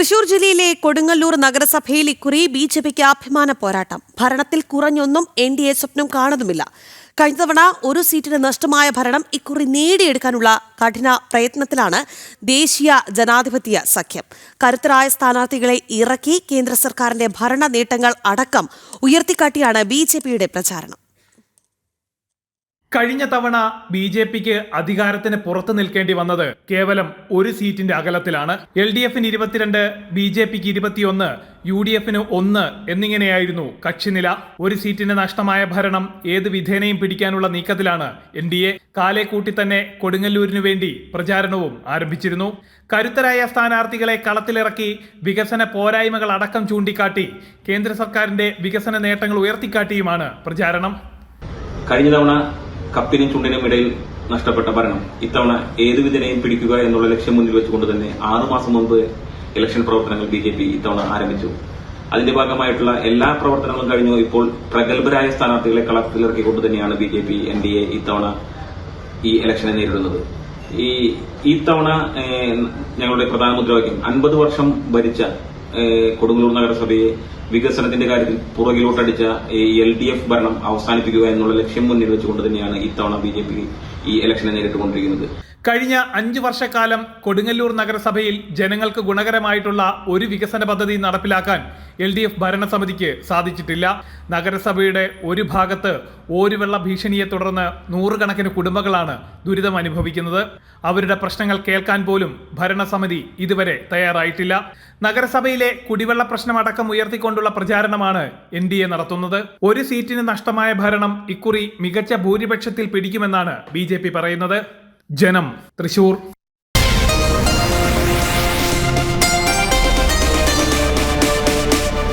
തൃശൂർ ജില്ലയിലെ കൊടുങ്ങല്ലൂർ നഗരസഭയിൽ ഇക്കുറി ബി ജെ പിക്ക് അഭിമാന പോരാട്ടം. ഭരണത്തിൽ കുറഞ്ഞൊന്നും എൻ ഡി എ സ്വപ്നം കാണുന്നുമില്ല. കഴിഞ്ഞ തവണ ഒരു സീറ്റിന് നഷ്ടമായ ഭരണം ഇക്കുറി നേടിയെടുക്കാനുള്ള കഠിന പ്രയത്നത്തിലാണ് ദേശീയ ജനാധിപത്യ സഖ്യം. കരുത്തരായ സ്ഥാനാർത്ഥികളെ ഇറക്കി കേന്ദ്ര സർക്കാരിന്റെ ഭരണ നേട്ടങ്ങൾ അടക്കം ഉയർത്തിക്കാട്ടിയാണ് ബി പ്രചാരണം. കഴിഞ്ഞ തവണ ബി ജെ പിക്ക് അധികാരത്തിന് പുറത്തു നിൽക്കേണ്ടി വന്നത് കേവലം ഒരു സീറ്റിന്റെ അകലത്തിലാണ്. എൽ ഡി എഫിന് ഇരുപത്തിരണ്ട് ബി ജെ പിക്ക് ഇരുപത്തിയൊന്ന് യു ഡി എഫിന് ഒന്ന് എന്നിങ്ങനെയായിരുന്നു കക്ഷിനില. ഒരു സീറ്റിന് നഷ്ടമായ ഭരണം ഏത് വിധേനയും പിടിക്കാനുള്ള നീക്കത്തിലാണ് എൻ ഡി എ. കാലെ കൂട്ടി തന്നെ കൊടുങ്ങല്ലൂരിനു വേണ്ടി പ്രചാരണവും ആരംഭിച്ചിരുന്നു. കരുത്തരായ സ്ഥാനാർത്ഥികളെ കളത്തിലിറക്കി വികസന പോരായ്മകൾ അടക്കം ചൂണ്ടിക്കാട്ടി കേന്ദ്ര സർക്കാരിന്റെ വികസന നേട്ടങ്ങൾ ഉയർത്തിക്കാട്ടിയുമാണ് പ്രചാരണം. കഴിഞ്ഞ തവണ കപ്പിനും ചുണ്ടിനും ഇടയിൽ നഷ്ടപ്പെട്ട ഭരണം. ഇത്തവണ ഏതു വിധനയും പിടിക്കുക എന്നുള്ള ലക്ഷ്യം മുന്നിൽ വെച്ചുകൊണ്ട് തന്നെ ആറു മാസം മുമ്പ് ഇലക്ഷൻ പ്രവർത്തനങ്ങൾ ബി ജെ പി ഇത്തവണ ആരംഭിച്ചു. അതിന്റെ ഭാഗമായിട്ടുള്ള എല്ലാ പ്രവർത്തനങ്ങളും കഴിഞ്ഞു. ഇപ്പോൾ പ്രഗത്ഭരായ സ്ഥാനാർത്ഥികളെ കളത്തിലിറക്കിക്കൊണ്ട് തന്നെയാണ് B J P N D A ഇത്തവണ ഈ ഇലക്ഷനെ നേരിടുന്നത്. ഈ ഇത്തവണ തവണ ഞങ്ങളുടെ പ്രധാന മുദ്രാവാക്യം അൻപത് വർഷം ഭരിച്ച കൊടുങ്ങല്ലൂർ നഗരസഭയെ വികസനത്തിന്റെ കാര്യത്തിൽ പുറകിലോട്ടടിച്ച എൽ ഡി എഫ് ഭരണം അവസാനിപ്പിക്കുക എന്നുള്ള ലക്ഷ്യം മുന്നിൽ വെച്ചുകൊണ്ട് തന്നെയാണ് ഇത്തവണ ബി ജെ പി ഈ ഇലക്ഷനെ നേരിട്ടുകൊണ്ടിരിക്കുന്നത്. കഴിഞ്ഞ അഞ്ചു വർഷക്കാലം കൊടുങ്ങല്ലൂർ നഗരസഭയിൽ ജനങ്ങൾക്ക് ഗുണകരമായിട്ടുള്ള ഒരു വികസന പദ്ധതി നടപ്പിലാക്കാൻ എൽ ഡി എഫ് ഭരണസമിതിക്ക് സാധിച്ചിട്ടില്ല. നഗരസഭയുടെ ഒരു ഭാഗത്ത് ഓരുവെള്ള ഭീഷണിയെ തുടർന്ന് നൂറുകണക്കിന് കുടുംബങ്ങളാണ് ദുരിതം അനുഭവിക്കുന്നത്. അവരുടെ പ്രശ്നങ്ങൾ കേൾക്കാൻ പോലും ഭരണസമിതി ഇതുവരെ തയ്യാറായിട്ടില്ല. നഗരസഭയിലെ കുടിവെള്ള പ്രശ്നമടക്കം ഉയർത്തിക്കൊണ്ടുള്ള പ്രചാരണമാണ് എൻ ഡി എ നടത്തുന്നത്. ഒരു സീറ്റിന് നഷ്ടമായ ഭരണം ഇക്കുറി മികച്ച ഭൂരിപക്ഷത്തിൽ പിടിക്കുമെന്നാണ് ബി പറയുന്നത് ജനം തൃശൂർ